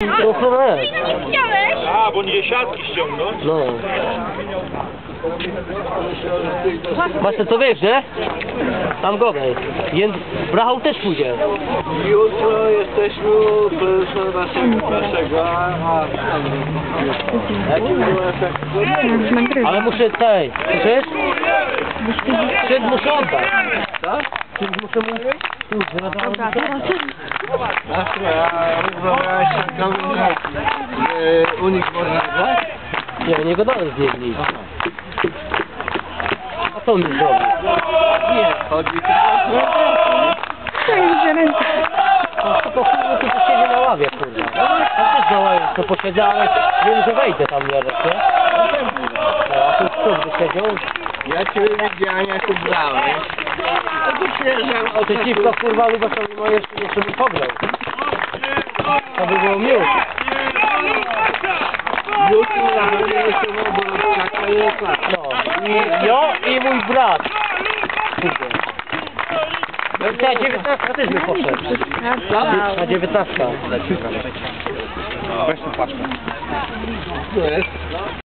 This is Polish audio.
No cholera. Nie widziałeś? A, bo nie siatki ściągnąć. No. Właśnie to wiesz, nie? Tam godaj. Jęd... Brachał też pójdzie. Jutro jesteśmy u naszego, a jaki był efekt? Ale muszę tej, słyszysz? Przed muszę oddać. Przed muszę mu... Kurde, no to Znaczy, a rozmawiałeś z że u nich można grać? Nie, nie gadałem z nim nic. A co on mi zrobił? Nie, chodzi tylko o No to po chuju tu posiedzie na ławie, kurwa. Ja też na ławie to posiedziałeś, wiem, że wejdę tam nie? No, a tu kto by siedział? Ja cię widziałem jak ubrałeś. No to przyjeżdżam o Przeciwko kurwa Lubaszowi ma jeszcze, jeszcze bym pograł. To by było miód. Jutro rano bo czaka i. No. I ja i mój brat. Kurde. Na 19 też by poszedł. Na 19. Tu jest.